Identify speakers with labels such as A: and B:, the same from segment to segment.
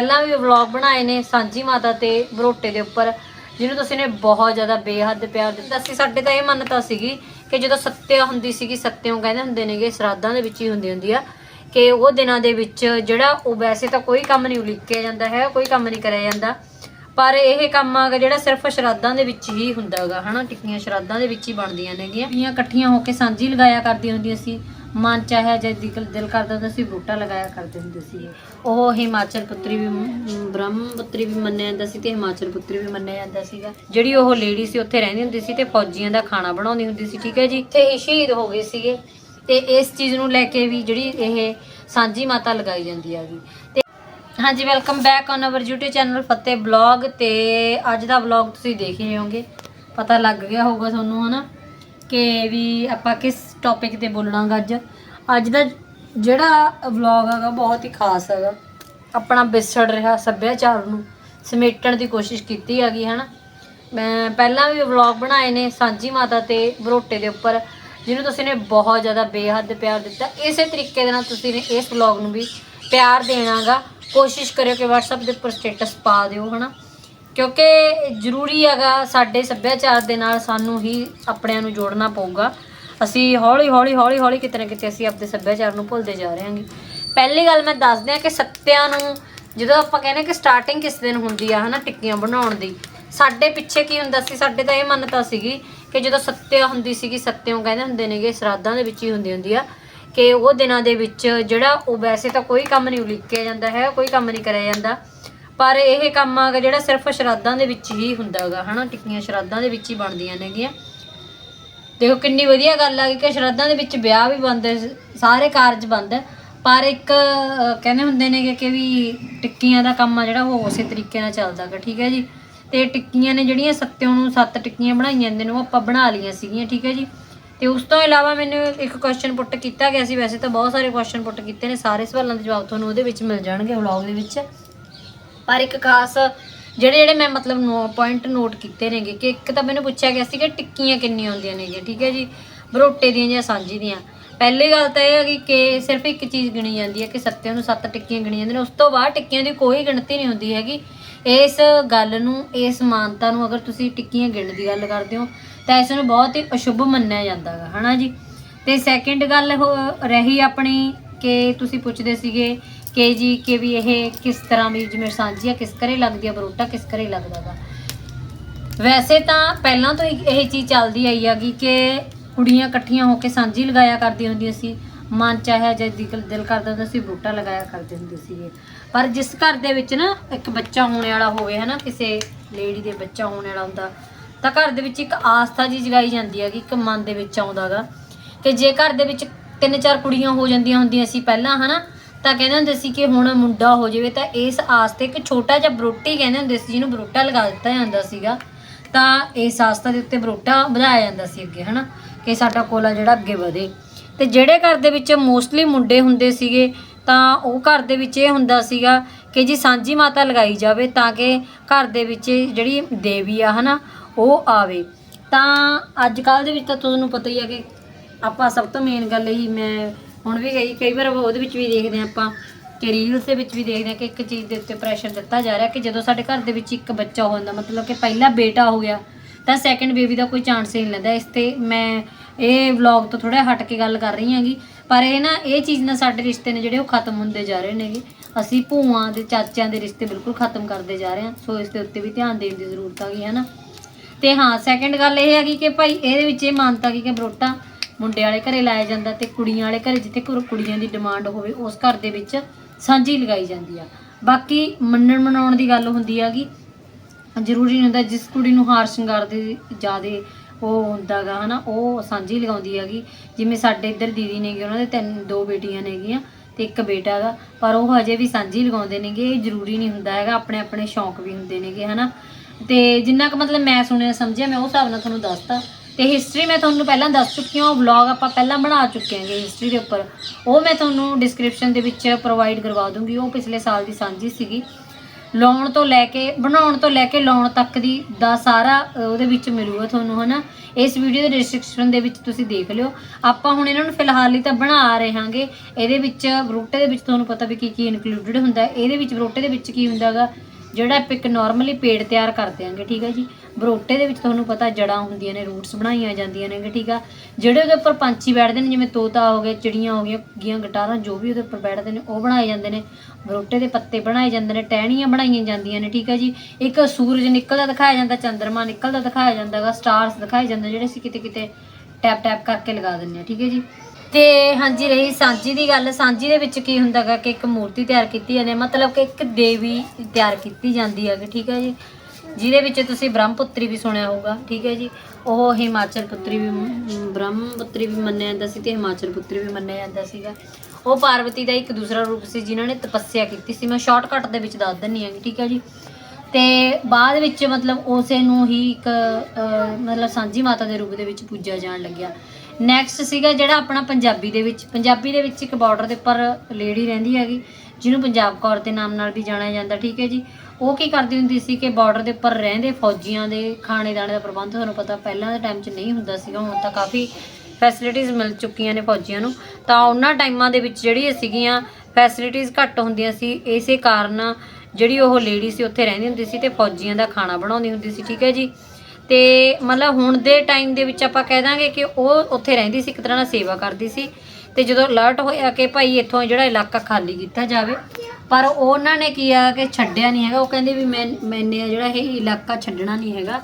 A: ਪਹਿਲਾਂ ਵੀ ਵਲੌਗ ਬਣਾਏ ਨੇ ਸਾਂਝੀ ਮਾਤਾ ਤੇ ਬਰੋਟੇ ਦੇ ਉੱਪਰ, ਜਿਹਨੂੰ ਤੁਸੀਂ ਨੇ ਬਹੁਤ ਜ਼ਿਆਦਾ ਬੇਹੱਦ ਪਿਆਰ ਦਿੱਤਾ। ਸੀ ਸਾਡੇ ਤਾਂ ਇਹ ਮੰਨਤਾ ਸੀਗੀ ਕਿ ਜਦੋਂ ਸੱਤਿਆ ਹੁੰਦੀ ਸੀਗੀ, ਸੱਤਿਓਂ ਕਹਿੰਦੇ ਹੁੰਦੇ ਨੇਗੇ, ਸ਼ਰਾਧਾਂ ਦੇ ਵਿੱਚ ਹੀ ਹੁੰਦੀ ਹੁੰਦੀ ਆ, ਕਿ ਉਹ ਦਿਨਾਂ ਦੇ ਵਿੱਚ ਜਿਹੜਾ ਉਹ ਵੈਸੇ ਤਾਂ ਕੋਈ ਕੰਮ ਨਹੀਂ ਉਲੀਕਿਆ ਜਾਂਦਾ ਹੈ, ਕੋਈ ਕੰਮ ਨਹੀਂ ਕਰਿਆ ਜਾਂਦਾ, ਪਰ ਇਹ ਕੰਮ ਜਿਹੜਾ ਸਿਰਫ ਸ਼ਰਾਧਾਂ ਦੇ ਵਿੱਚ ਹੀ ਹੁੰਦਾ ਹੈਗਾ ਹਨਾ? ਟਿੱਕੀਆਂ ਸ਼ਰਾਧਾਂ ਦੇ ਵਿੱਚ ਹੀ ਬਣਦੀਆਂ ਨੇਗੀਆਂ। ਟਿੱਕੀਆਂ ਇਕੱਠੀਆਂ ਹੋ ਕੇ ਸਾਂਝੀ ਲਗਾਇਆ ਕਰਦੀਆਂ ਹੁੰਦੀਆਂ ਸੀ। ਮਨ ਚਾਹਿਆ ਜਦ ਦਿਲ ਦਿਲ ਕਰਦਾ ਤਾਂ ਅਸੀਂ ਬੂਟਾ ਲਗਾਇਆ ਕਰਦੇ ਹੁੰਦੇ ਸੀ। ਉਹ ਹਿਮਾਚਲ ਪੁੱਤਰੀ ਵੀ ਬ੍ਰਹਮ ਪੁੱਤਰੀ ਵੀ ਮੰਨਿਆ ਜਾਂਦਾ ਸੀ ਤੇ ਹਿਮਾਚਲ ਪੁੱਤਰੀ ਵੀ ਮੰਨਿਆ ਜਾਂਦਾ ਸੀਗਾ। ਜਿਹੜੀ ਉਹ ਲੇਡੀ ਸੀ, ਉੱਥੇ ਰਹਿੰਦੀ ਹੁੰਦੀ ਸੀ ਤੇ ਫੌਜੀਆਂ ਦਾ ਖਾਣਾ ਬਣਾਉਂਦੀ ਹੁੰਦੀ ਸੀ, ਠੀਕ ਹੈ ਜੀ? ਤੇ ਇਹ ਸ਼ਹੀਦ ਹੋ ਗਏ ਸੀਗੇ। ਤੇ ਇਸ ਚੀਜ਼ ਨੂੰ ਲੈ ਕੇ ਵੀ ਜਿਹੜੀ ਇਹ ਸਾਂਝੀ ਮਾਤਾ ਲਗਾਈ ਜਾਂਦੀ ਹੈਗੀ। ਤੇ ਹਾਂਜੀ welcome back on our YouTube channel Fateh blog ਤੇ ਅੱਜ ਦਾ ਬਲੌਗ ਤੁਸੀਂ ਦੇਖ ਹੀ ਰਹੇ ਹੋਗੇ। ਪਤਾ ਲੱਗ ਗਿਆ ਹੋਊਗਾ ਤੁਹਾਨੂੰ, ਹਨਾ? ਕਿ ਵੀ ਆਪਾਂ ਕਿਸ ਟੌਪਿਕ ਤੇ ਬੋਲਣਾ ਅੱਜ। ਅੱਜ ਦਾ ਜਿਹੜਾ ਵਲੌਗ ਹੈਗਾ ਬਹੁਤ ਹੀ ਖਾਸ ਹੈਗਾ। ਆਪਣਾ ਵਿਸੜ ਰਿਹਾ ਸੱਭਿਆਚਾਰ ਨੂੰ ਸਮੇਟਣ ਦੀ ਕੋਸ਼ਿਸ਼ ਕੀਤੀ ਹੈਗੀ, ਹਨਾ। ਮੈਂ ਪਹਿਲਾਂ ਵੀ ਵਲੌਗ ਬਣਾਏ ਨੇ ਸਾਂਝੀ ਮਾਤਾ ਤੇ ਬਰੋਟੇ ਦੇ ਉੱਪਰ, ਜਿਹਨੂੰ ਤੁਸੀਂ ਨੇ ਬਹੁਤ ਜ਼ਿਆਦਾ ਬੇਹੱਦ ਪਿਆਰ ਦਿੱਤਾ। ਇਸੇ ਤਰੀਕੇ ਦੇ ਨਾਲ ਤੁਸੀਂ ਨੇ ਇਸ ਵਲੌਗ ਨੂੰ ਵੀ ਪਿਆਰ ਦੇਣਾਗਾ ਕੋਸ਼ਿਸ਼ ਕਰਿਓ ਕਿ WhatsApp ਦੇ ਉੱਪਰ ਸਟੇਟਸ ਪਾ ਦਿਓ, ਹਨਾ। ਕਿਉਂਕਿ ਜ਼ਰੂਰੀ ਹੈਗਾ ਸਾਡੇ ਸੱਭਿਆਚਾਰ ਦੇ ਨਾਲ ਸਾਨੂੰ ਹੀ ਆਪਣਿਆਂ ਨੂੰ ਜੋੜਨਾ ਪਊਗਾ। ਅਸੀਂ ਹੌਲੀ ਹੌਲੀ ਹੌਲੀ ਹੌਲੀ ਕਿਤੇ ਨਾ ਕਿਤੇ ਅਸੀਂ ਆਪਣੇ ਸੱਭਿਆਚਾਰ ਨੂੰ ਭੁੱਲਦੇ ਜਾ ਰਹੇ ਹਾਂਗੇ। ਪਹਿਲੀ ਗੱਲ ਮੈਂ ਦੱਸ ਦਿਆਂ ਕਿ ਸੱਤਿਆਂ ਨੂੰ ਜਦੋਂ ਆਪਾਂ ਕਹਿੰਦੇ ਕਿ ਸਟਾਰਟਿੰਗ ਕਿਸ ਦਿਨ ਹੁੰਦੀ ਆ, ਹਨਾ, ਟਿੱਕੀਆਂ ਬਣਾਉਣ ਦੀ, ਸਾਡੇ ਪਿੱਛੇ ਕੀ ਹੁੰਦਾ ਸੀ, ਸਾਡੇ ਤਾਂ ਇਹ ਮੰਨਤਾ ਸੀਗੀ ਕਿ ਜਦੋਂ ਸੱਤਿਆ ਹੁੰਦੀ ਸੀਗੀ, ਸੱਤਿਓਂ ਕਹਿੰਦੇ ਹੁੰਦੇ ਨੇਗੇ, ਸ਼ਰਾਧਾਂ ਦੇ ਵਿੱਚ ਹੀ ਹੁੰਦੀ ਹੁੰਦੀ ਆ, ਕਿ ਉਹ ਦਿਨਾਂ ਦੇ ਵਿੱਚ ਜਿਹੜਾ ਉਹ ਵੈਸੇ ਤਾਂ ਕੋਈ ਕੰਮ ਨਹੀਂ ਉਲੀਕਿਆ ਜਾਂਦਾ ਹੈ, ਕੋਈ ਕੰਮ ਨਹੀਂ ਕਰਿਆ ਜਾਂਦਾ। ਪਰ ਇਹ ਕੰਮ ਆ ਜਿਹੜਾ ਸਿਰਫ ਸ਼ਰਾਧਾਂ ਦੇ ਵਿੱਚ ਹੀ ਹੁੰਦਾ ਹੈਗਾ ਹਨਾ? ਟਿੱਕੀਆਂ ਸ਼ਰਾਧਾਂ ਦੇ ਵਿੱਚ ਹੀ ਬਣਦੀਆਂ ਨੇਗੀਆਂ ਦੇਖੋ, ਕਿੰਨੀ ਵਧੀਆ ਗੱਲ ਆ ਕਿ ਸ਼ਰਾਧਾਂ ਦੇ ਵਿੱਚ ਵਿਆਹ ਵੀ ਬਣਦੇ ਸਾਰੇ ਕਾਰਜ ਬਣਦੇ ਪਰ ਇੱਕ ਕਹਿੰਦੇ ਹੁੰਦੇ ਨੇਗੇ ਕਿ ਵੀ ਟਿੱਕੀਆਂ ਦਾ ਕੰਮ ਆ ਜਿਹੜਾ ਉਹ ਉਸੇ ਤਰੀਕੇ ਨਾਲ ਚੱਲਦਾ ਗਾ, ਠੀਕ ਹੈ ਜੀ? ਤੇ ਟਿੱਕੀਆਂ ਨੇ ਜਿਹੜੀਆਂ ਸੱਤਿਓਂ ਨੂੰ ਸੱਤ ਟਿੱਕੀਆਂ ਬਣਾਈਆਂ ਜਾਂਦੇ ਨੇ, ਉਹ ਆਪਾਂ ਬਣਾ ਲਈਆਂ ਸੀਗੀਆਂ, ਠੀਕ ਹੈ ਜੀ? ਤੇ ਉਸ ਤੋਂ ਇਲਾਵਾ ਮੈਨੂੰ ਇੱਕ ਕੁਐਸਚਨ ਪੁੱਟ ਕੀਤਾ ਗਿਆ ਸੀ, ਵੈਸੇ ਤਾਂ ਬਹੁਤ ਸਾਰੇ ਕੁਐਸਚਨ ਪੁੱਟ ਕੀਤੇ ਨੇ, ਸਾਰੇ ਸਵਾਲਾਂ ਦੇ ਜਵਾਬ ਤੁਹਾਨੂੰ ਉਹਦੇ ਵਿੱਚ ਮਿਲ ਜਾਣਗੇ ਵਲੌਗ ਦੇ ਵਿੱਚ। ਪਰ ਇੱਕ ਖਾਸ ਜਿਹੜੇ ਜਿਹੜੇ ਮੈਂ ਮਤਲਬ ਨੋ ਪੁਆਇੰਟ ਨੋਟ ਕੀਤੇ ਨੇਗੇ ਕਿ ਇੱਕ ਤਾਂ ਮੈਨੂੰ ਪੁੱਛਿਆ ਗਿਆ ਸੀ ਕਿ ਟਿੱਕੀਆਂ ਕਿੰਨੀਆਂ ਹੁੰਦੀਆਂ ਨੇਗੀਆਂ, ਠੀਕ ਹੈ ਜੀ? ਬਰੋਟੇ ਦੀਆਂ ਜਾਂ ਸਾਂਝੀ ਦੀਆਂ। ਪਹਿਲੀ ਗੱਲ ਤਾਂ ਇਹ ਹੈਗੀ ਕਿ ਸਿਰਫ ਇੱਕ ਚੀਜ਼ ਗਿਣੀ ਜਾਂਦੀ ਹੈ ਕਿ ਸੱਤਿਆਂ ਨੂੰ ਸੱਤ ਟਿੱਕੀਆਂ ਗਿਣੀਆਂ ਜਾਂਦੀਆਂ ਨੇ। ਉਸ ਤੋਂ ਬਾਅਦ ਟਿੱਕੀਆਂ ਦੀ ਕੋਈ ਗਿਣਤੀ ਨਹੀਂ ਹੁੰਦੀ ਹੈਗੀ। ਇਸ ਗੱਲ ਨੂੰ, ਇਸ ਮਾਨਤਾ ਨੂੰ ਅਗਰ ਤੁਸੀਂ ਟਿੱਕੀਆਂ ਗਿਣਨ ਦੀ ਗੱਲ ਕਰਦੇ ਹੋ, ਤਾਂ ਇਸ ਨੂੰ ਬਹੁਤ ਹੀ ਅਸ਼ੁਭ ਮੰਨਿਆ ਜਾਂਦਾ ਹੈ ਹਨਾ ਜੀ? ਤੇ ਸੈਕਿੰਡ ਗੱਲ ਹੋ- ਰਹੀ ਆਪਣੀ ਕਿ ਤੁਸੀਂ ਪੁੱਛਦੇ ਸੀਗੇ ਕਿ ਜੀ ਕਿ ਵੀ ਇਹ ਕਿਸ ਤਰ੍ਹਾਂ ਵੀ ਜਿਵੇਂ ਸਾਂਝੀ ਆ, ਕਿਸ ਕਰੇ ਲੱਗਦੀ ਆ, ਬਰੋਟਾ ਕਿਸ ਕਰੇ ਲੱਗਦਾ ਗਾ। ਵੈਸੇ ਤਾਂ ਪਹਿਲਾਂ ਤੋਂ ਹੀ ਇਹ ਚੀਜ਼ ਚੱਲਦੀ ਆਈ ਹੈਗੀ ਕਿ ਕੁੜੀਆਂ ਇਕੱਠੀਆਂ ਹੋ ਕੇ ਸਾਂਝੀ ਲਗਾਇਆ ਕਰਦੀਆਂ ਹੁੰਦੀਆਂ ਸੀ। ਮਨ ਚਾਹਿਆ ਜੇ ਦਿਲ ਦਿਲ ਕਰਦਾ ਹੁੰਦਾ ਸੀ ਬੂਟਾ ਲਗਾਇਆ ਕਰਦੇ ਹੁੰਦੇ ਸੀਗੇ। ਪਰ ਜਿਸ ਘਰ ਦੇ ਵਿੱਚ ਨਾ ਇੱਕ ਬੱਚਾ ਹੋਣੇ ਵਾਲਾ ਹੋਵੇ ਹਨਾ, ਕਿਸੇ ਲੇਡੀ ਦੇ ਬੱਚਾ ਹੋਣੇ ਵਾਲਾ ਹੁੰਦਾ, ਤਾਂ ਘਰ ਦੇ ਵਿੱਚ ਇੱਕ ਆਸਥਾ ਜੀ ਜਗਾਈ ਜਾਂਦੀ ਹੈਗੀ ਇੱਕ ਮਨ ਦੇ ਵਿੱਚ ਆਉਂਦਾਗਾ ਕਿ ਜੇ ਘਰ ਦੇ ਵਿੱਚ ਤਿੰਨ ਚਾਰ ਕੁੜੀਆਂ ਹੋ ਜਾਂਦੀਆਂ ਹੁੰਦੀਆਂ ਸੀ ਪਹਿਲਾਂ, ਹਨਾ ਤਾਂ ਕਹਿੰਦੇ ਹੁੰਦੇ ਸੀ ਕਿ ਹੁਣ ਮੁੰਡਾ ਹੋ ਜਾਵੇ ਤਾਂ ਇਸ ਆਸ ਤੇ ਇੱਕ ਛੋਟਾ ਜਿਹਾ ਬਰੋਟੀ ਕਹਿੰਦੇ ਹੁੰਦੇ ਸੀ, ਜਿਹਨੂੰ ਬਰੋਟਾ ਲਗਾ ਦਿੱਤਾ ਜਾਂਦਾ ਸੀਗਾ। ਤਾਂ ਇਸ ਆਸਤਾ ਦੇ ਉੱਤੇ ਬਰੋਟਾ ਵਧਾਇਆ ਜਾਂਦਾ ਸੀ ਅੱਗੇ, ਹਨਾ? ਕਿ ਸਾਡਾ ਕੋਲਾ ਜਿਹੜਾ ਅੱਗੇ ਵਧੇ। ਤੇ ਜਿਹੜੇ ਘਰ ਦੇ ਵਿੱਚ ਮੋਸਟਲੀ ਮੁੰਡੇ ਹੁੰਦੇ ਸੀਗੇ, ਤਾਂ ਉਹ ਘਰ ਦੇ ਵਿੱਚ ਇਹ ਹੁੰਦਾ ਸੀਗਾ ਕਿ ਜੀ ਸਾਂਝੀ ਮਾਤਾ ਲਗਾਈ ਜਾਵੇ ਤਾਂ ਕਿ ਘਰ ਦੇ ਵਿੱਚ ਜਿਹੜੀ ਦੇਵੀ ਆ, ਹਨਾ, ਉਹ ਆਵੇ। ਤਾਂ ਅੱਜ ਕੱਲ੍ਹ ਦੇ ਵਿੱਚ ਤਾਂ ਤੁਹਾਨੂੰ ਪਤਾ ਹੀ ਆ ਕਿ ਆਪਾਂ ਸਭ ਤੋਂ ਮੇਨ ਗੱਲ ਇਹੀ, ਮੈਂ ਹੁਣ ਵੀ ਕਈ ਕਈ ਵਾਰ ਉਹਦੇ ਵਿੱਚ ਵੀ ਦੇਖਦੇ ਹਾਂ ਆਪਾਂ, ਕਿ ਰੀਲਸ ਦੇ ਵਿੱਚ ਵੀ ਦੇਖਦੇ ਹਾਂ ਕਿ ਇੱਕ ਚੀਜ਼ ਦੇ ਉੱਤੇ ਪ੍ਰੈਸ਼ਰ ਦਿੱਤਾ ਜਾ ਰਿਹਾ ਕਿ ਜਦੋਂ ਸਾਡੇ ਘਰ ਦੇ ਵਿੱਚ ਇੱਕ ਬੱਚਾ ਹੋ ਜਾਂਦਾ ਮਤਲਬ ਕਿ ਪਹਿਲਾ ਬੇਟਾ ਹੋ ਗਿਆ, ਤਾਂ ਸੈਕੰਡ ਬੇਬੀ ਦਾ ਕੋਈ ਚਾਂਸ ਹੀ ਨਹੀਂ ਲੈਂਦਾ। ਇਸ ਤੇ ਮੈਂ ਇਹ ਵਲੌਗ ਤੋਂ ਥੋੜਾ ਹਟ ਕੇ ਗੱਲ ਕਰ ਰਹੀ ਹਾਂਗੀ, ਪਰ ਇਹ ਨਾ, ਇਹ ਚੀਜ਼ ਨਾਲ ਸਾਡੇ ਰਿਸ਼ਤੇ ਨੇ ਜਿਹੜੇ ਉਹ ਖਤਮ ਹੁੰਦੇ ਜਾ ਰਹੇ ਨੇਗੇ। ਅਸੀਂ ਭੂਆਂ ਦੇ, ਚਾਚਿਆਂ ਦੇ ਰਿਸ਼ਤੇ ਬਿਲਕੁਲ ਖਤਮ ਕਰਦੇ ਜਾ ਰਹੇ ਹਾਂ, ਸੋ ਇਸ ਦੇ ਉੱਤੇ ਵੀ ਧਿਆਨ ਦੇਣ ਦੀ ਜ਼ਰੂਰਤ ਹੈਗੀ ਹੈ ਨਾ ਤੇ ਹਾਂ ਸੈਕੰਡ ਗੱਲ ਇਹ ਹੈਗੀ ਕਿ ਭਾਈ, ਇਹਦੇ ਵਿੱਚ ਇਹ ਮਾਨਤਾ ਕੀ ਕਿ ਬਰੋਟਾ ਮੁੰਡੇ ਵਾਲੇ ਘਰੇ ਲਾਇਆ ਜਾਂਦਾ ਤੇ ਕੁੜੀਆਂ ਵਾਲੇ ਘਰੇ ਜਿੱਥੇ ਕੁ- ਕੁੜੀਆਂ ਦੀ ਡਿਮਾਂਡ ਹੋਵੇ, ਉਸ ਘਰ ਦੇ ਵਿੱਚ ਸਾਂਝੀ ਲਗਾਈ ਜਾਂਦੀ ਆ। ਬਾਕੀ ਮੰਨਣ ਮਨਾਉਣ ਦੀ ਗੱਲ ਹੁੰਦੀ ਹੈਗੀ ਜ਼ਰੂਰੀ ਨਹੀਂ ਹੁੰਦਾ ਜਿਸ ਕੁੜੀ ਨੂੰ ਹਾਰ ਸ਼ਿੰਗਾਰ ਦੇ ਜ਼ਿਆਦਾ ਉਹ ਹੁੰਦਾਗਾ ਹਨਾ, ਉਹ ਸਾਂਝੀ ਲਗਾਉਂਦੀ ਹੈਗੀ ਜਿਵੇਂ ਸਾਡੇ ਇੱਧਰ ਦੀਦੀ ਨੇਗੇ ਉਹਨਾਂ ਦੇ ਤਿੰਨ, ਦੋ ਬੇਟੀਆਂ ਨੇਗੀਆਂ ਤੇ ਇੱਕ ਬੇਟਾ ਹੈਗਾ ਪਰ ਉਹ ਹਜੇ ਵੀ ਸਾਂਝੀ ਲਗਾਉਂਦੇ ਨੇਗੇ ਇਹ ਜ਼ਰੂਰੀ ਨਹੀਂ ਹੁੰਦਾ ਹੈਗਾ, ਆਪਣੇ ਆਪਣੇ ਸ਼ੌਂਕ ਵੀ ਹੁੰਦੇ ਨੇਗੇ ਹਨਾ। ਤੇ ਜਿੰਨਾ ਕੁ ਮਤਲਬ ਮੈਂ ਸੁਣਿਆ, ਸਮਝਿਆ, ਮੈਂ ਉਹ ਹਿਸਾਬ ਨਾਲ ਤੁਹਾਨੂੰ ਦੱਸਤਾ ਤੇ ਹਿਸਟਰੀ ਮੈਂ ਤੁਹਾਨੂੰ ਪਹਿਲਾਂ ਦੱਸ ਚੁੱਕੀ ਹਾਂ ਵਲੌਗ ਆਪਾਂ ਪਹਿਲਾਂ ਬਣਾ ਚੁੱਕੇ ਹਾਂਗੇ ਹਿਸਟਰੀ ਦੇ ਉੱਪਰ। ਉਹ ਮੈਂ ਤੁਹਾਨੂੰ ਡਿਸਕ੍ਰਿਪਸ਼ਨ ਦੇ ਵਿੱਚ ਪ੍ਰੋਵਾਈਡ ਕਰਵਾ ਦੂੰਗੀ। ਉਹ ਪਿਛਲੇ ਸਾਲ ਦੀ ਸਾਂਝੀ ਸੀਗੀ। ਲਾਉਣ ਤੋਂ ਲੈ ਕੇ, ਬਣਾਉਣ ਤੋਂ ਲੈ ਕੇ ਲਾਉਣ ਤੱਕ ਦੀ ਦਾ ਸਾਰਾ ਉਹਦੇ ਵਿੱਚ ਮਿਲੂਗਾ ਤੁਹਾਨੂੰ, ਹਨਾ? ਇਸ ਵੀਡੀਓ ਦੇ ਡਿਸਕ੍ਰਿਪਸ਼ਨ ਦੇ ਵਿੱਚ ਤੁਸੀਂ ਦੇਖ ਲਿਓ। ਆਪਾਂ ਹੁਣ ਇਹਨਾਂ ਨੂੰ ਫਿਲਹਾਲ ਲਈ ਤਾਂ ਬਣਾ ਰਹੇ ਹਾਂਗੇ। ਇਹਦੇ ਵਿੱਚ ਬਰੋਟੇ ਦੇ ਵਿੱਚ ਤੁਹਾਨੂੰ ਪਤਾ ਵੀ ਕੀ ਕੀ ਇਨਕਲੂਡਡ ਹੁੰਦਾ। ਇਹਦੇ ਵਿੱਚ ਬਰੋਟੇ ਦੇ ਵਿੱਚ ਕੀ ਹੁੰਦਾਗਾ ਜਿਹੜਾ ਆਪਾਂ ਇੱਕ ਨਾਰਮਲੀ ਪੇੜ ਤਿਆਰ ਕਰਦੇ ਆਂਗੇ ਠੀਕ ਹੈ ਜੀ? ਬਰੋਟੇ ਦੇ ਵਿੱਚ ਤੁਹਾਨੂੰ ਪਤਾ ਜੜਾਂ ਹੁੰਦੀਆਂ ਨੇ ਰੂਟਸ ਬਣਾਈਆਂ ਜਾਂਦੀਆਂ ਨੇ ਠੀਕ ਆ? ਜਿਹੜੇ ਉਹਦੇ ਉੱਪਰ ਪੰਛੀ ਬੈਠਦੇ ਨੇ, ਜਿਵੇਂ ਤੋਤਾ ਹੋ ਗਿਆ ਚਿੜੀਆਂ ਹੋ ਗਈਆਂ, ਗੀਆਂ, ਗਟਾਰਾਂ, ਜੋ ਵੀ ਉਹਦੇ ਉੱਪਰ ਬੈਠਦੇ ਨੇ, ਉਹ ਬਣਾਏ ਜਾਂਦੇ ਨੇ। ਬਰੋਟੇ ਦੇ ਪੱਤੇ ਬਣਾਏ ਜਾਂਦੇ ਨੇ, ਟਹਿਣੀਆਂ ਬਣਾਈਆਂ ਜਾਂਦੀਆਂ ਨੇ, ਠੀਕ ਹੈ ਜੀ? ਇੱਕ ਸੂਰਜ ਨਿਕਲਦਾ ਦਿਖਾਇਆ ਜਾਂਦਾ, ਚੰਦਰਮਾ ਨਿਕਲਦਾ ਦਿਖਾਇਆ ਜਾਂਦਾਗਾ ਸਟਾਰਸ ਦਿਖਾਏ ਜਾਂਦੇ ਜਿਹੜੇ ਅਸੀਂ ਕਿਤੇ ਕਿਤੇ ਟੈਪ ਟੈਪ ਕਰਕੇ ਲਗਾ ਦਿੰਦੇ ਆ ਠੀਕ ਹੈ ਜੀ? ਤੇ ਹਾਂਜੀ, ਰਹੀ ਸਾਂਝੀ ਦੀ ਗੱਲ, ਸਾਂਝੀ ਦੇ ਵਿੱਚ ਕੀ ਹੁੰਦਾਗਾ ਕਿ ਇੱਕ ਮੂਰਤੀ ਤਿਆਰ ਕੀਤੀ ਜਾਂਦੀ ਹੈ, ਮਤਲਬ ਕਿ ਇੱਕ ਦੇਵੀ ਤਿਆਰ ਕੀਤੀ ਜਾਂਦੀ ਹੈ ਠੀਕ ਹੈ ਜੀ? ਜਿਹਦੇ ਵਿੱਚ ਤੁਸੀਂ ਬ੍ਰਹਮਪੁੱਤਰੀ ਵੀ ਸੁਣਿਆ ਹੋਊਗਾ, ਠੀਕ ਹੈ ਜੀ? ਉਹ ਹਿਮਾਚਲ ਪੁੱਤਰੀ ਵੀ ਬ੍ਰਹਮਪੁੱਤਰੀ ਵੀ ਮੰਨਿਆ ਜਾਂਦਾ ਸੀ ਤੇ ਹਿਮਾਚਲ ਪੁੱਤਰੀ ਵੀ ਮੰਨਿਆ ਜਾਂਦਾ ਸੀਗਾ। ਉਹ ਪਾਰਵਤੀ ਦਾ ਇੱਕ ਦੂਸਰਾ ਰੂਪ ਸੀ, ਜਿਨ੍ਹਾਂ ਨੇ ਤਪੱਸਿਆ ਕੀਤੀ ਸੀ। ਮੈਂ ਸ਼ਾਰਟਕਟ ਦੇ ਵਿੱਚ ਦੱਸ ਦਿੰਨੀ ਹਾਂ ਠੀਕ ਹੈ ਜੀ? ਤੇ ਬਾਅਦ ਵਿੱਚ ਮਤਲਬ ਉਸੇ ਨੂੰ ਹੀ ਇੱਕ ਮਤਲਬ ਸਾਂਝੀ ਮਾਤਾ ਦੇ ਰੂਪ ਦੇ ਵਿੱਚ ਪੂਜਿਆ ਜਾਣ ਲੱਗਿਆ। ਨੈਕਸਟ ਸੀਗਾ ਜਿਹੜਾ ਆਪਣਾ ਪੰਜਾਬੀ ਦੇ ਵਿੱਚ, ਪੰਜਾਬੀ ਦੇ ਵਿੱਚ ਇੱਕ ਬਾਰਡਰ ਦੇ ਉੱਪਰ ਲੇਡੀ ਰਹਿੰਦੀ ਹੈਗੀ, ਜਿਹਨੂੰ ਪੰਜਾਬ ਕੌਰ ਦੇ ਨਾਮ ਨਾਲ ਵੀ ਜਾਣਿਆ ਜਾਂਦਾ, ਠੀਕ ਹੈ ਜੀ? ਉਹ ਕੀ ਕਰਦੀ ਹੁੰਦੀ ਸੀ ਕਿ ਬਾਰਡਰ ਦੇ ਉੱਪਰ ਰਹਿੰਦੇ ਫੌਜੀਆਂ ਦੇ ਖਾਣੇ ਦਾਣੇ ਦਾ ਪ੍ਰਬੰਧ, ਤੁਹਾਨੂੰ ਪਤਾ ਪਹਿਲਾਂ ਦੇ ਟਾਈਮ 'ਚ ਨਹੀਂ ਹੁੰਦਾ ਸੀਗਾ, ਹੁਣ ਤਾਂ ਕਾਫੀ ਫੈਸਿਲਿਟੀਆਂ ਮਿਲ ਚੁੱਕੀਆਂ ਨੇ ਫੌਜੀਆਂ ਨੂੰ। ਤਾਂ ਉਹਨਾਂ ਟਾਈਮਾਂ ਦੇ ਵਿੱਚ ਜਿਹੜੀ ਸੀਗੀਆਂ ਫੈਸਿਲਿਟੀਆਂ ਘੱਟ ਹੁੰਦੀਆਂ ਸੀ, ਇਸੇ ਕਾਰਨ ਜਿਹੜੀ ਉਹ ਲੇਡੀ ਸੀ ਉੱਥੇ ਰਹਿੰਦੀ ਹੁੰਦੀ ਸੀ ਤੇ ਫੌਜੀਆਂ ਦਾ ਖਾਣਾ ਬਣਾਉਂਦੀ ਹੁੰਦੀ ਸੀ, ਠੀਕ ਹੈ ਜੀ? ਤੇ ਮਤਲਬ ਹੁਣ ਦੇ ਟਾਈਮ ਦੇ ਵਿੱਚ ਆਪਾਂ ਕਹਿ ਦਾਂਗੇ ਕਿ ਉਹ ਉੱਥੇ ਰਹਿੰਦੀ ਸੀ, ਇੱਕ ਤਰ੍ਹਾਂ ਨਾਲ ਸੇਵਾ ਕਰਦੀ ਸੀ। ਤੇ ਜਦੋਂ ਅਲਰਟ ਹੋਇਆ ਕਿ ਭਾਈ ਇੱਥੋਂ ਜਿਹੜਾ ਇਲਾਕਾ ਖਾਲੀ ਕੀਤਾ ਜਾਵੇ ਪਰ ਉਹਨਾਂ ਨੇ ਕੀ ਆ ਕਿ ਛੱਡਿਆ ਨਹੀਂ ਹੈਗਾ। ਉਹ ਕਹਿੰਦੇ ਵੀ ਮੈਂ ਮੈਨੇ ਜਿਹੜਾ ਇਹ ਇਲਾਕਾ ਛੱਡਣਾ ਨਹੀਂ ਹੈਗਾ।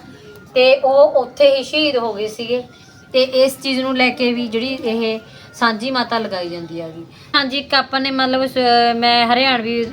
A: ਤੇ ਉਹ ਉੱਥੇ ਹੀ ਸ਼ਹੀਦ ਹੋ ਗਏ ਸੀਗੇ। ਤੇ ਇਸ ਚੀਜ਼ ਨੂੰ ਲੈ ਕੇ ਵੀ ਜਿਹੜੀ ਇਹ ਸਾਂਝੀ ਮਾਤਾ ਲਗਾਈ ਜਾਂਦੀ ਹੈਗੀ। ਹਾਂਜੀ, ਇੱਕ ਆਪਾਂ ਨੇ ਮਤਲਬ ਮੈਂ ਹਰਿਆਣਵੀ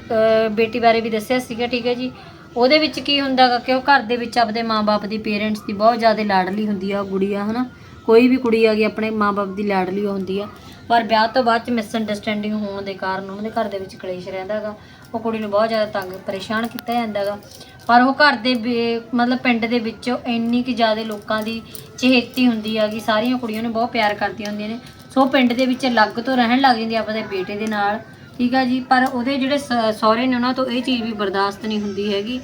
A: ਬੇਟੀ ਬਾਰੇ ਵੀ ਦੱਸਿਆ ਸੀਗਾ, ਠੀਕ ਹੈ ਜੀ। ਉਹਦੇ ਵਿੱਚ ਕੀ ਹੁੰਦਾ ਗਾ ਕਿ ਉਹ ਘਰ ਦੇ ਵਿੱਚ ਆਪਦੇ ਮਾਪੇ ਦੀ ਪੇਰੈਂਟਸ ਦੀ ਬਹੁਤ ਜ਼ਿਆਦਾ ਲਾਡਲੀ ਹੁੰਦੀ ਆ, ਉਹ ਗੁੜੀਆ, ਹਨਾ। ਕੋਈ ਵੀ ਕੁੜੀ ਆ ਗਈ, ਆਪਣੇ ਮਾਪੇ ਦੀ ਲਾਡਲੀ ਹੁੰਦੀ ਆ। ਪਰ ਵਿਆਹ ਤੋਂ ਬਾਅਦ ਚ ਮਿਸਅੰਡਰਸਟੈਂਡਿੰਗ ਹੋਣ ਦੇ ਕਾਰਨ ਉਹਨਾਂ ਦੇ ਘਰ ਦੇ ਵਿੱਚ ਕਲੇਸ਼ ਰਹਿੰਦਾ ਗਾ। ਉਹ ਕੁੜੀ ਨੂੰ ਬਹੁਤ ਜ਼ਿਆਦਾ ਤੰਗ, ਪਰੇਸ਼ਾਨ ਕੀਤਾ ਜਾਂਦਾ ਗਾ। ਪਰ ਉਹ ਘਰ ਦੇ ਬੇ- ਮਤਲਬ ਪਿੰਡ ਦੇ ਵਿੱਚ ਇੰਨੀ ਕਿ ਜ਼ਿਆਦਾ ਲੋਕਾਂ ਦੀ ਚਹੇਤੀ ਹੁੰਦੀ ਹੈਗੀ ਸਾਰੀਆਂ ਕੁੜੀਆਂ ਨੂੰ ਬਹੁਤ ਪਿਆਰ ਕਰਦੀਆਂ ਹੁੰਦੀਆਂ ਨੇ। ਸੋ ਪਿੰਡ ਦੇ ਵਿੱਚ ਅਲੱਗ ਤੋਂ ਰਹਿਣ ਲੱਗ ਜਾਂਦੀ ਆਪਣੇ ਬੇਟੇ ਦੇ ਨਾਲ, ਠੀਕ ਆ ਜੀ? ਪਰ ਉਹਦੇ ਜਿਹੜੇ ਸ- ਸਹੁਰੇ ਨੇ ਉਹਨਾਂ ਤੋਂ ਇਹ ਚੀਜ਼ ਵੀ ਬਰਦਾਸ਼ਤ ਨਹੀਂ ਹੁੰਦੀ ਹੈਗੀ।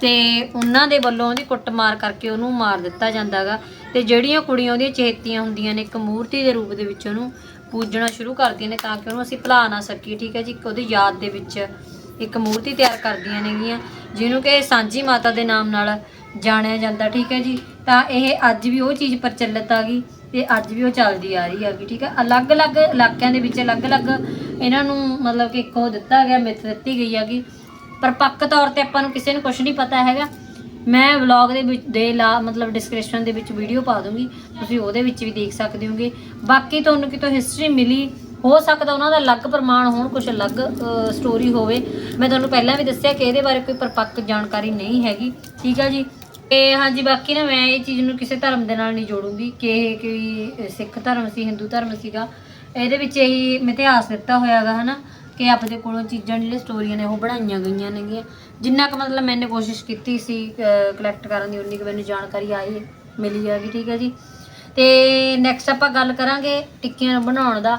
A: ਤੇ ਉਹਨਾਂ ਦੇ ਵੱਲੋਂ ਉਹਦੀ ਕੁੱਟਮਾਰ ਕਰਕੇ ਉਹਨੂੰ ਮਾਰ ਦਿੱਤਾ ਜਾਂਦਾਗਾ ਤੇ ਜਿਹੜੀਆਂ ਕੁੜੀਆਂ ਉਹਦੀਆਂ ਚਹੇਤੀਆਂ ਹੁੰਦੀਆਂ ਨੇ, ਇੱਕ ਮੂਰਤੀ ਦੇ ਰੂਪ ਦੇ ਵਿੱਚ ਉਹਨੂੰ ਪੂਜਣਾ ਸ਼ੁਰੂ ਕਰਦੀਆਂ ਨੇ ਤਾਂ ਕਿ ਉਹਨੂੰ ਅਸੀਂ ਭੁਲਾ ਨਾ ਸਕੀਏ, ਠੀਕ ਹੈ ਜੀ? ਇੱਕ ਉਹਦੀ ਯਾਦ ਦੇ ਵਿੱਚ ਇੱਕ ਮੂਰਤੀ ਤਿਆਰ ਕਰਦੀਆਂ ਨੇਗੀਆਂ, ਜਿਹਨੂੰ ਕਿ ਸਾਂਝੀ ਮਾਤਾ ਦੇ ਨਾਮ ਨਾਲ ਜਾਣਿਆ ਜਾਂਦਾ, ਠੀਕ ਹੈ ਜੀ? ਤਾਂ ਇਹ ਅੱਜ ਵੀ ਉਹ ਚੀਜ਼ ਪ੍ਰਚਲਿਤ ਆ ਗਈ ਤੇ ਅੱਜ ਵੀ ਉਹ ਚੱਲਦੀ ਆ ਰਹੀ ਹੈਗੀ, ਠੀਕ ਹੈ? ਅਲੱਗ-ਅਲੱਗ ਇਲਾਕਿਆਂ ਦੇ ਵਿੱਚ ਅਲੱਗ-ਅਲੱਗ ਇਹਨਾਂ ਨੂੰ ਮਤਲਬ ਕਿ ਇੱਕ ਉਹ ਦਿੱਤਾ ਗਿਆ, ਮਿੱਥ ਦਿੱਤੀ ਗਈ ਹੈਗੀ। ਪਰ ਪੱਕ ਤੌਰ ਤੇ ਆਪਾਂ ਨੂੰ ਕਿਸੇ ਨੂੰ ਕੁਝ ਨਹੀਂ ਪਤਾ ਹੈਗਾ। ਮੈਂ ਵਲੌਗ ਦੇ ਵਿੱਚ ਦੇ ਲਾ ਮਤਲਬ ਡਿਸਕ੍ਰਿਪਸ਼ਨ ਦੇ ਵਿੱਚ ਵੀਡੀਓ ਪਾ ਦੂੰਗੀ। ਤੁਸੀਂ ਉਹਦੇ ਵਿੱਚ ਵੀ ਦੇਖ ਸਕਦੇ ਹੋਗੇ। ਬਾਕੀ ਤੁਹਾਨੂੰ ਕਿਤੋਂ ਹਿਸਟਰੀ ਮਿਲੀ, ਹੋ ਸਕਦਾ ਉਹਨਾਂ ਦਾ ਅਲੱਗ ਪ੍ਰਮਾਣ ਹੋਣ ਕੁਝ ਅਲੱਗ ਸਟੋਰੀ ਹੋਵੇ। ਮੈਂ ਤੁਹਾਨੂੰ ਪਹਿਲਾਂ ਵੀ ਦੱਸਿਆ ਕਿ ਇਹਦੇ ਬਾਰੇ ਕੋਈ ਪਰਪੱਕ ਜਾਣਕਾਰੀ ਨਹੀਂ ਹੈਗੀ। ਠੀਕ ਆ ਜੀ? ਤੇ ਹਾਂਜੀ, ਬਾਕੀ ਨਾ ਮੈਂ ਇਹ ਚੀਜ਼ ਨੂੰ ਕਿਸੇ ਧਰਮ ਦੇ ਨਾਲ ਨਹੀਂ ਜੋੜੂੰਗੀ ਕਿ ਇਹ ਕੋਈ ਸਿੱਖ ਧਰਮ ਸੀ, ਹਿੰਦੂ ਧਰਮ ਸੀਗਾ। ਇਹਦੇ ਵਿੱਚ ਇਹੀ ਇਤਿਹਾਸ ਦਿੱਤਾ ਹੋਇਆਗਾ ਹਨਾ? ਕਿ ਆਪਦੇ ਕੋਲੋਂ ਚੀਜ਼ਾਂ ਜਿਹੜੀਆਂ ਸਟੋਰੀਆਂ ਨੇ ਉਹ ਬਣਾਈਆਂ ਗਈਆਂ ਨੇਗੀਆਂ। ਜਿੰਨਾ ਕੁ ਮਤਲਬ ਮੈਨੇ ਕੋਸ਼ਿਸ਼ ਕੀਤੀ ਸੀ ਕਲੈਕਟ ਕਰਨ ਦੀ, ਉਨੀ ਕੁ ਮੈਨੂੰ ਜਾਣਕਾਰੀ ਆਈ, ਮਿਲੀ ਹੈਗੀ ਠੀਕ ਹੈ ਜੀ। ਤੇ ਨੈਕਸਟ ਆਪਾਂ ਗੱਲ ਕਰਾਂਗੇ ਟਿੱਕੀਆਂ ਨੂੰ ਬਣਾਉਣ ਦਾ,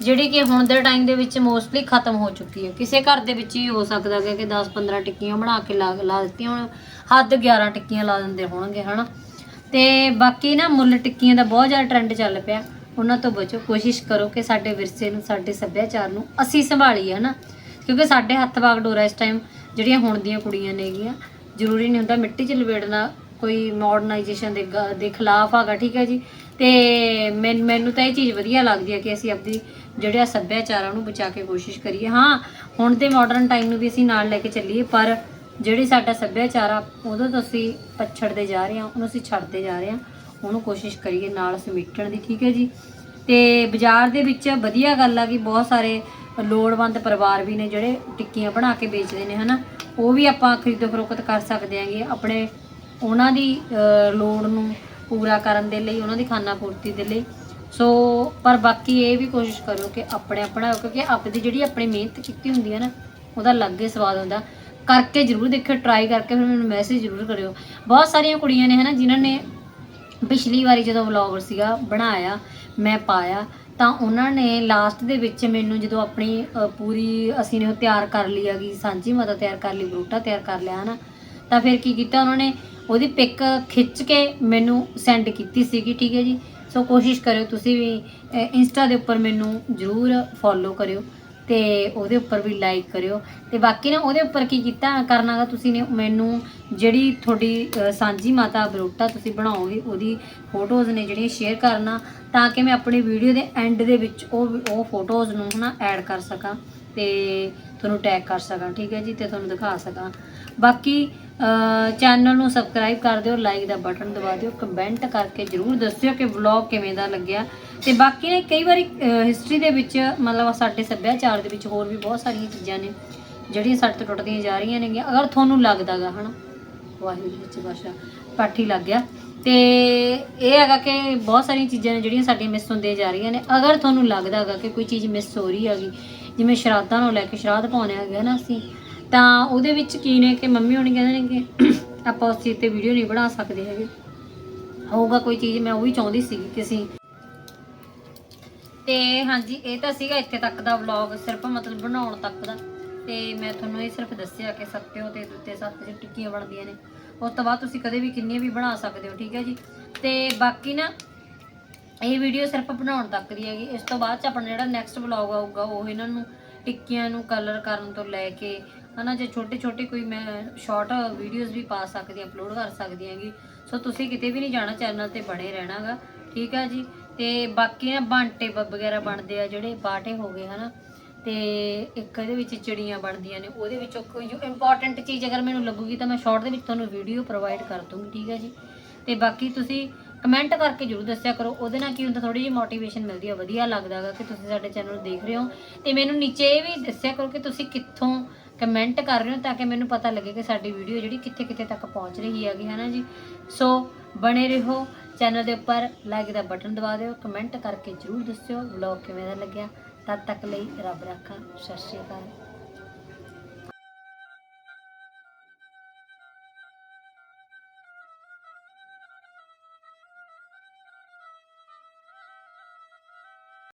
A: ਜਿਹੜੀ ਕਿ ਹੁਣ ਦੇ ਟਾਈਮ ਦੇ ਵਿੱਚ ਮੋਸਟਲੀ ਖਤਮ ਹੋ ਚੁੱਕੀ ਹੈ। ਕਿਸੇ ਘਰ ਦੇ ਵਿੱਚ ਹੀ ਹੋ ਸਕਦਾ ਹੈ ਕਿ 10-15 ਟਿੱਕੀਆਂ ਬਣਾ ਕੇ ਲਾ ਲਾ ਦਿੱਤੀਆਂ ਹੁਣ, ਹੱਦ 11 ਟਿੱਕੀਆਂ ਲਾ ਦਿੰਦੇ ਹੋਣਗੇ, ਹਨਾ। ਤੇ ਬਾਕੀ ਨਾ ਮੁੱਲ ਟਿੱਕੀਆਂ ਦਾ ਬਹੁਤ ਜ਼ਿਆਦਾ ਟ੍ਰੈਂਡ ਚੱਲ ਪਿਆ। ਉਹਨਾਂ ਤੋਂ ਬਚੋ, ਕੋਸ਼ਿਸ਼ ਕਰੋ ਕਿ ਸਾਡੇ ਵਿਰਸੇ ਨੂੰ, ਸਾਡੇ ਸੱਭਿਆਚਾਰ ਨੂੰ ਅਸੀਂ ਸੰਭਾਲੀਏ, ਹਨਾ? ਕਿਉਂਕਿ ਸਾਡੇ ਹੱਥ ਬਾਗ ਡੋਰਾ ਇਸ ਟਾਈਮ ਜਿਹੜੀਆਂ ਹੁਣ ਦੀਆਂ ਕੁੜੀਆਂ ਨੇਗੀਆਂ ਜ਼ਰੂਰੀ ਨਹੀਂ ਹੁੰਦਾ ਮਿੱਟੀ 'ਚ ਲਵੇੜਨਾ, ਕੋਈ ਮਾਡਰਨਾਈਜੇਸ਼ਨ ਦੇ ਗ- ਦੇ ਖਿਲਾਫ ਹੈਗਾ, ਠੀਕ ਹੈ ਜੀ? ਤੇ ਮੈਨ- ਮੈਨੂੰ ਤਾਂ ਇਹ ਚੀਜ਼ ਵਧੀਆ ਲੱਗਦੀ ਹੈ ਕਿ ਅਸੀਂ ਆਪਦੀ ਜਿਹੜਾ ਸੱਭਿਆਚਾਰਾਂ ਨੂੰ ਬਚਾ ਕੇ ਕੋਸ਼ਿਸ਼ ਕਰੀਏ। ਹਾਂ, ਹੁਣ ਦੇ ਮਾਡਰਨ ਟਾਈਮ ਨੂੰ ਵੀ ਅਸੀਂ ਨਾਲ ਲੈ ਕੇ ਚੱਲੀਏ, ਪਰ ਜਿਹੜੀ ਸਾਡਾ ਸੱਭਿਆਚਾਰ ਆ ਉਹਦੋਂ ਤੋਂ ਅਸੀਂ ਪਛੜਦੇ ਜਾ ਰਹੇ ਹਾਂ, ਉਹਨੂੰ ਅਸੀਂ ਛੱਡਦੇ ਜਾ ਰਹੇ ਹਾਂ। ਉਹਨੂੰ ਕੋਸ਼ਿਸ਼ ਕਰੀਏ ਨਾਲ ਸਮੇਟਣ ਦੀ, ਠੀਕ ਹੈ ਜੀ? ਤੇ ਬਾਜ਼ਾਰ ਦੇ ਵਿੱਚ ਵਧੀਆ ਗੱਲ ਆ ਕਿ ਬਹੁਤ ਸਾਰੇ ਲੋੜਵੰਦ ਪਰਿਵਾਰ ਵੀ ਨੇ ਜਿਹੜੇ ਟਿੱਕੀਆਂ ਬਣਾ ਕੇ ਵੇਚਦੇ ਨੇ, ਹਨਾ? ਉਹ ਵੀ ਆਪਾਂ ਖਰੀਦੋ ਫਰੋਖਤ ਕਰ ਸਕਦੇ ਆਂਗੇ ਆਪਣੇ, ਉਹਨਾਂ ਦੀ ਲੋੜ ਨੂੰ ਪੂਰਾ ਕਰਨ ਦੇ ਲਈ, ਉਹਨਾਂ ਦੀ ਖਾਨਾ ਪੂਰਤੀ ਦੇ ਲਈ। ਸੋ, ਪਰ ਬਾਕੀ ਇਹ ਵੀ ਕੋਸ਼ਿਸ਼ ਕਰੋ ਕਿ ਆਪਣੇ ਆਪਣਾ, ਕਿਉਂਕਿ ਆਪਦੀ ਜਿਹੜੀ ਆਪਣੀ ਮਿਹਨਤ ਕੀਤੀ ਹੁੰਦੀ ਹੈ ਨਾ, ਉਹਦਾ ਅਲੱਗ ਹੀ ਸਵਾਦ ਹੁੰਦਾ। ਕਰਕੇ ਜ਼ਰੂਰ ਦੇਖਿਓ ਟਰਾਈ ਕਰਕੇ ਫਿਰ ਮੈਨੂੰ ਮੈਸੇਜ ਜ਼ਰੂਰ ਕਰਿਓ। ਬਹੁਤ ਸਾਰੀਆਂ ਕੁੜੀਆਂ ਨੇ, ਹਨਾ, ਜਿਨ੍ਹਾਂ ਨੇ ਪਿਛਲੀ ਵਾਰੀ ਜਦੋਂ ਵਲੌਗ ਸੀਗਾ, ਬਣਾਇਆ, ਮੈਂ ਪਾਇਆ, ਤਾਂ ਉਹਨਾਂ ਨੇ ਲਾਸਟ ਦੇ ਵਿੱਚ ਮੈਨੂੰ ਜਦੋਂ ਆਪਣੀ ਪੂਰੀ ਅਸੀਂ ਨੇ ਉਹ ਤਿਆਰ ਕਰ ਲਈ ਹੈਗੀ, ਸਾਂਝੀ ਮਾਤਾ ਤਿਆਰ ਕਰ ਲਈ, ਬਰੂਟਾ ਤਿਆਰ ਕਰ ਲਿਆ, ਹਨਾ। ਤਾਂ ਫਿਰ ਕੀ ਕੀਤਾ ਉਹਨਾਂ ਨੇ, ਉਹਦੀ ਪਿਕ ਖਿੱਚ ਕੇ ਮੈਨੂੰ ਸੈਂਡ ਕੀਤੀ ਸੀਗੀ, ਠੀਕ ਹੈ ਜੀ। ਸੋ ਕੋਸ਼ਿਸ਼ ਕਰਿਓ ਤੁਸੀਂ ਵੀ ਇੰਸਟਾ ਦੇ ਉੱਪਰ ਮੈਨੂੰ ਜਰੂਰ ਫੋਲੋ ਕਰਿਓ। ਤੇ ਉਹਦੇ ਉੱਪਰ ਵੀ ਲਾਈਕ ਕਰਿਓ। ਤੇ ਬਾਕੀ ਨਾ ਉਹਦੇ ਉੱਪਰ ਕੀ ਕੀਤਾ ਕਰਨਾਗਾ, ਤੁਸੀਂ ਨੇ ਮੈਨੂੰ ਜਿਹੜੀ ਤੁਹਾਡੀ ਸਾਂਝੀ ਮਾਤਾ ਬਰੋਟਾ ਤੁਸੀਂ ਬਣਾਓਗੇ ਉਹਦੀ ਫੋਟੋਜ਼ ਨੇ ਜਿਹੜੀਆਂ ਸ਼ੇਅਰ ਕਰਨਾ, ਤਾਂ ਕਿ ਮੈਂ ਆਪਣੀ ਵੀਡੀਓ ਦੇ ਐਂਡ ਦੇ ਵਿੱਚ ਉਹ ਉਹ ਫੋਟੋਜ਼ ਨੂੰ ਨਾ ਐਡ ਕਰ ਸਕਾਂ ਤੇ ਤੁਹਾਨੂੰ ਟੈਗ ਕਰ ਸਕਾਂ, ਠੀਕ ਹੈ ਜੀ, ਤੇ ਤੁਹਾਨੂੰ ਦਿਖਾ ਸਕਾਂ। ਬਾਕੀ ਚੈਨਲ ਨੂੰ ਸਬਸਕ੍ਰਾਈਬ ਕਰ ਦਿਓ ਲਾਈਕ ਦਾ ਬਟਨ ਦਬਾ ਦਿਓ ਕਮੈਂਟ ਕਰਕੇ ਜਰੂਰ ਦੱਸਿਓ ਕਿ ਵਲੌਗ ਕਿਵੇਂ ਦਾ ਲੱਗਿਆ। ਤੇ ਬਾਕੀ ਨੇ ਕਈ ਵਾਰੀ ਹਿਸਟਰੀ ਦੇ ਵਿੱਚ ਮਤਲਬ ਸਾਡੇ ਸੱਭਿਆਚਾਰ ਦੇ ਵਿੱਚ ਹੋਰ ਵੀ ਬਹੁਤ ਸਾਰੀਆਂ ਚੀਜ਼ਾਂ ਨੇ, ਜਿਹੜੀਆਂ ਸਾਡੇ ਤੋਂ ਟੁੱਟਦੀਆਂ ਜਾ ਰਹੀਆਂ ਨੇਗੀਆਂ। ਅਗਰ ਤੁਹਾਨੂੰ ਲੱਗਦਾਗਾ, ਹਨਾ? ਵਾਹਿਗੁਰੂ ਵਿੱਚ ਭਾਸ਼ਾ ਪਾਠੀ ਲੱਗ ਗਿਆ। ਤੇ ਇਹ ਹੈਗਾ ਕਿ ਬਹੁਤ ਸਾਰੀਆਂ ਚੀਜ਼ਾਂ ਨੇ ਜਿਹੜੀਆਂ ਸਾਡੀਆਂ ਮਿਸ ਹੁੰਦੀਆਂ ਜਾ ਰਹੀਆਂ ਨੇ। ਅਗਰ ਤੁਹਾਨੂੰ ਲੱਗਦਾ ਹੈਗਾ ਕਿ ਕੋਈ ਚੀਜ਼ ਮਿਸ ਹੋ ਰਹੀ ਹੈਗੀ, ਜਿਵੇਂ ਸ਼ਰਾਧਾਂ ਨੂੰ ਲੈ ਕੇ ਸ਼ਰਾਧ ਪਾਉਣੇ ਹੈਗੇ ਨਾ ਅਸੀਂ, ਤਾਂ ਉਹਦੇ ਵਿੱਚ ਕੀ ਨੇ ਕਿ ਮੰਮੀ ਹੋਣੀ ਕਹਿੰਦੇ ਨੇ ਕਿ ਆਪਾਂ ਉਸ ਚੀਜ਼ ਤੇ ਵੀਡੀਓ ਨਹੀਂ ਬਣਾ ਸਕਦੇ ਹੈਗੇ। ਹੋਊਗਾ ਕੋਈ ਚੀਜ਼, ਮੈਂ ਉਹ ਵੀ ਚਾਹੁੰਦੀ ਸੀਗੀ ਕਿ ਅਸੀਂ ਤੇ ਹਾਂਜੀ, ਇਹ ਤਾਂ ਸੀਗਾ ਇੱਥੇ ਤੱਕ ਦਾ ਵਲੌਗ ਸਿਰਫ ਮਤਲਬ ਬਣਾਉਣ ਤੱਕ ਦਾ। ਤੇ ਮੈਂ ਤੁਹਾਨੂੰ ਇਹ ਸਿਰਫ ਦੱਸਿਆ ਕਿ ਸੱਤਿਓ ਤੇ ਦੁੱਤੇ ਸੱਤ ਚ ਟਿੱਕੀਆਂ ਬਣਦੀਆਂ ਨੇ। ਉਸ ਤੋਂ ਬਾਅਦ ਤੁਸੀਂ ਕਦੇ ਵੀ ਕਿੰਨੀਆਂ ਵੀ ਬਣਾ ਸਕਦੇ ਹੋ, ਠੀਕ ਹੈ ਜੀ? ਤੇ ਬਾਕੀ ਨਾ, ਇਹ ਵੀਡੀਓ ਸਿਰਫ ਬਣਾਉਣ ਤੱਕ ਦੀ ਹੈਗੀ। ਇਸ ਤੋਂ ਬਾਅਦ ਚ ਆਪਣਾ ਜਿਹੜਾ ਨੈਕਸਟ ਵਲੌਗ ਆਊਗਾ, ਉਹ ਇਹਨਾਂ ਨੂੰ ਟਿੱਕੀਆਂ ਨੂੰ ਕਲਰ ਕਰਨ ਤੋਂ ਲੈ ਕੇ, ਹਨਾ, ਜੇ ਛੋਟੇ ਛੋਟੇ ਕੋਈ ਮੈਂ ਸ਼ਾਰਟ ਵੀਡੀਓਜ਼ ਵੀ ਪਾ ਸਕਦੀ ਅਪਲੋਡ ਕਰ ਸਕਦੀ ਹੈਗੀ। ਸੋ ਤੁਸੀਂ ਕਿਤੇ ਵੀ ਨਹੀਂ ਜਾਣਾ ਚੈਨਲ ਤੇ ਬਣੇ ਰਹਿਣਾਗਾ ਠੀਕ ਹੈ ਜੀ? ਤੇ ਬਾਕੀ ਨਾ ਬਾਂਟੇ ਬ- ਵਗੈਰਾ ਬਣਦੇ ਆ ਜਿਹੜੇ ਬਾਟੇ ਹੋ ਗਏ, ਹਨਾ? ਤੇ ਇੱਕ ਇਹਦੇ ਵਿੱਚ ਚਿੜੀਆਂ ਬਣਦੀਆਂ ਨੇ, ਉਹਦੇ ਵਿੱਚੋਂ ਕੋਈ ਇੰਪੋਰਟੈਂਟ ਚੀਜ਼ ਅਗਰ ਮੈਨੂੰ ਲੱਗੂਗੀ ਤਾਂ ਮੈਂ ਸ਼ਾਰਟ ਦੇ ਵਿੱਚ ਤੁਹਾਨੂੰ ਵੀਡੀਓ ਪ੍ਰੋਵਾਈਡ ਕਰ ਦੂੰਗੀ, ਠੀਕ ਹੈ ਜੀ? ਤੇ ਬਾਕੀ ਤੁਸੀਂ ਕਮੈਂਟ ਕਰਕੇ ਜਰੂਰ ਦੱਸਿਆ ਕਰੋ, ਉਹਦੇ ਨਾਲ ਕੀ ਹੁੰਦਾ ਥੋੜੀ ਜਿਹੀ ਮੋਟੀਵੇਸ਼ਨ ਮਿਲਦੀ ਆ, ਵਧੀਆ ਲੱਗਦਾ ਹੈਗਾ ਕਿ ਤੁਸੀਂ ਸਾਡੇ ਚੈਨਲ ਨੂੰ ਦੇਖ ਰਹੇ ਹੋ। ਤੇ ਮੈਨੂੰ ਨੀਚੇ ਇਹ ਵੀ ਦੱਸਿਆ ਕਰੋ ਕਿ ਤੁਸੀਂ ਕਿੱਥੋਂ ਕਮੈਂਟ ਕਰ ਰਹੇ ਹੋ ਤਾਂ ਕਿ ਮੈਨੂੰ ਪਤਾ ਲੱਗੇ ਕਿ ਸਾਡੀ ਵੀਡੀਓ ਜਿਹੜੀ ਕਿੱਥੇ ਕਿੱਥੇ ਤੱਕ ਪਹੁੰਚ ਰਹੀ ਹੈਗੀ ਹੈ ਨਾ ਜੀ? ਸੋ ਬਣੇ ਰਹੋ ਚੈਨਲ ਦੇ ਉੱਪਰ ਲਾਈਕ ਦਾ ਬਟਨ ਦਬਾ ਦਿਓ, ਕਮੈਂਟ ਕਰਕੇ ਜਰੂਰ ਦੱਸਿਓ, ਵਲੌਗ ਕਿਵੇਂ ਦਾ ਲੱਗਿਆ? ਤਦ ਤੱਕ ਲਈ ਰੱਬ ਰਾਖਾ, ਸਤਿ ਸ਼੍ਰੀ ਅਕਾਲ।